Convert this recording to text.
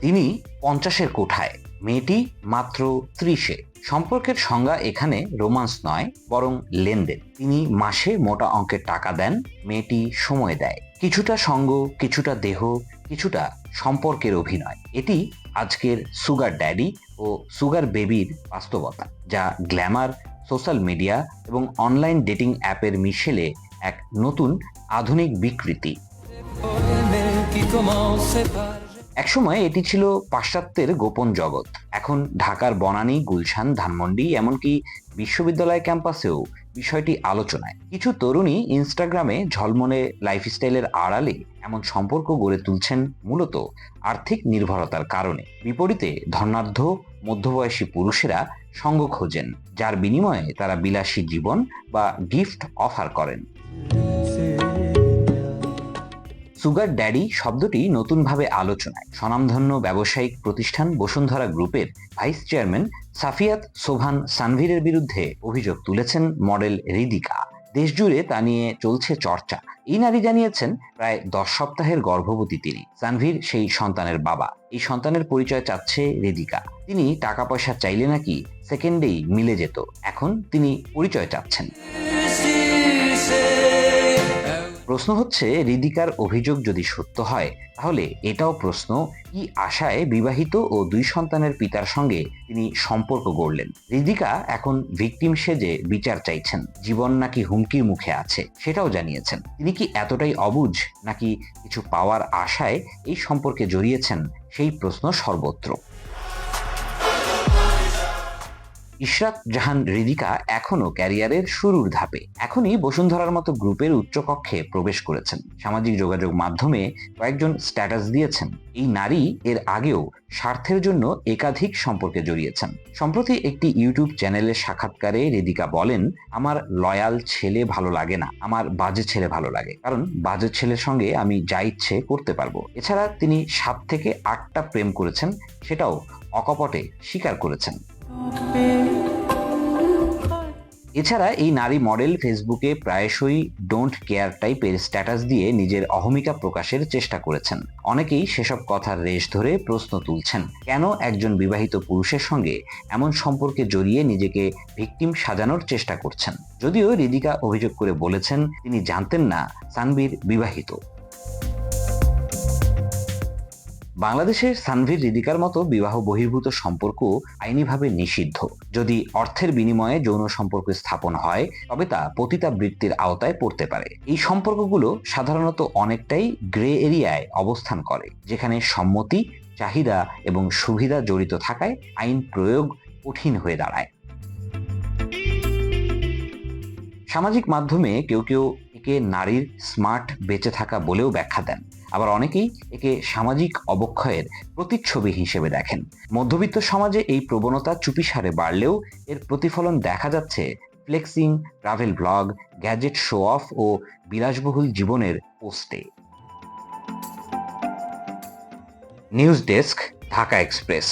তিনি পঞ্চাশের কোঠায়, মেয়েটি মাত্র ত্রিশে। সম্পর্কের সংজ্ঞা এখানে রোমান্স নয়, বরং লেনদেন। তিনি মাসে মোটা অঙ্কের টাকা দেন, মেয়েটি সময় দেয়। কিছুটা সঙ্গ, কিছুটা দেহ, কিছুটা সম্পর্কের অভিনয়। এটি আজকের সুগার ড্যাডি ও সুগার বেবির বাস্তবতা, যা গ্ল্যামার, সোশ্যাল মিডিয়া এবং অনলাইন ডেটিং অ্যাপের মিশেলে এক নতুন আধুনিক বিকৃতি। একসময় এটি ছিল পাশ্চাত্যের গোপন জগৎ। এখন ঢাকার বনানী, গুলশান, ধানমন্ডি, এমনকি বিশ্ববিদ্যালয় ক্যাম্পাসেও বিষয়টি আলোচনায়। কিছু তরুণী ইনস্টাগ্রামে ঝলমলে লাইফস্টাইলের আড়ালে এমন সম্পর্ক গড়ে তুলছেন মূলত আর্থিক নির্ভরতার কারণে। বিপরীতে ধর্নাঢ্য মধ্যবয়সী পুরুষেরা সঙ্গ খোঁজেন, যার বিনিময়ে তারা বিলাসী জীবন বা গিফট অফার করেন। সুগার ড্যাডি শব্দটি নতুনভাবে আলোচনায় স্বনামধন্য ব্যবসায়িক প্রতিষ্ঠান বসুন্ধরা গ্রুপের ভাইস চেয়ারম্যান সাফিয়াত সোভান সানভীরের বিরুদ্ধে অভিযোগ তুলেছেন মডেল রিদিকা। দেশজুড়ে তা নিয়ে চলছে চর্চা। এই নারী জানিয়েছেন, প্রায় দশ সপ্তাহের গর্ভবতী তিনি। সানভীর সেই সন্তানের বাবা। এই সন্তানের পরিচয় চাচ্ছে রেদিকা। তিনি টাকা পয়সা চাইলে নাকি সেকেন্ডেই মিলে যেত। এখন তিনি পরিচয় চাচ্ছেন। প্রশ্ন হচ্ছে, রিদিকার অভিযোগ যদি সত্য হয়, তাহলে এটাও প্রশ্ন, কি আশায় বিবাহিত ও দুই সন্তানের পিতার সঙ্গে তিনি সম্পর্ক গড়লেন? রিদিকা এখন ভিকটিম সেজে বিচার চাইছেন, জীবন নাকি হুমকির মুখে আছে, সেটাও জানিয়েছেন। তিনি কি এতটাই অবুঝ, নাকি কিছু পাওয়ার আশায় এই সম্পর্কে জড়িয়েছেন, সেই প্রশ্ন সর্বত্র। ইশরাত জাহান রিদিকা এখনও ক্যারিয়ারের শুরুর ধাপে। এখনই বসুন্ধরার মতো গ্রুপের উচ্চকক্ষে প্রবেশ করেছেন। সামাজিক যোগাযোগ মাধ্যমে কয়েকজন স্ট্যাটাস দিয়েছেন। এই নারী এর আগেও স্বার্থের জন্য একাধিক সম্পর্কে জড়িয়েছেন। সম্প্রতি একটি ইউটিউব চ্যানেলের সাক্ষাৎকারে রিদিকা বলেন, আমার লয়াল ছেলে ভালো লাগে না। আমার বাজে ছেলে ভালো লাগে। কারণ বাজে ছেলের সঙ্গে আমি যা ইচ্ছে করতে পারব। এছাড়া তিনি সাত থেকে আটটা প্রেম করেছেন, সেটাও অকপটে স্বীকার করেছেন। এছাড়া এই নারী মডেল ফেসবুকে প্রায়শই ডোন্ট কেয়ার টাইপের স্ট্যাটাস দিয়ে নিজের অহমিকা প্রকাশের চেষ্টা করেছেন। অনেকেই সেসব কথার রেশ ধরে প্রশ্ন তুলছেন, কেন একজন বিবাহিত পুরুষের সঙ্গে এমন সম্পর্কে জড়িয়ে নিজেকে ভিকটিম সাজানোর চেষ্টা করছেন? যদিও রিদিকা অভিযোগ করে বলেছেন, তিনি জানতেন না সানবীর বিবাহিত। বাংলাদেশের সানভীর রিদিকার মতো বিবাহ বহির্ভূত সম্পর্ক আইনিভাবে নিষিদ্ধ। যদি অর্থের বিনিময়ে যৌন সম্পর্ক স্থাপন হয়, তবে তা পতিতাবৃত্তির আওতায় পড়তে পারে। এই সম্পর্কগুলো সাধারণত অনেকটাই গ্রে এরিয়ায় অবস্থান করে, যেখানে সম্মতি, চাহিদা এবং সুবিধা জড়িত থাকায় আইন প্রয়োগ কঠিন হয়ে দাঁড়ায়। সামাজিক মাধ্যমে কেউ কেউ একে নারীর স্মার্ট বেঁচে থাকা বলেও ব্যাখ্যা দেন। আবার অনেকেই একে সামাজিক অবক্ষয়ের প্রতিচ্ছবি হিসেবে দেখেন। মধ্যবিত্ত সমাজে এই প্রবণতা চুপিসারে বাড়লেও এর প্রতিফলন দেখা যাচ্ছে flexing, travel blog, gadget show off ও বিলাসবহুল জীবনের পোস্টে। News desk, Dhaka Express.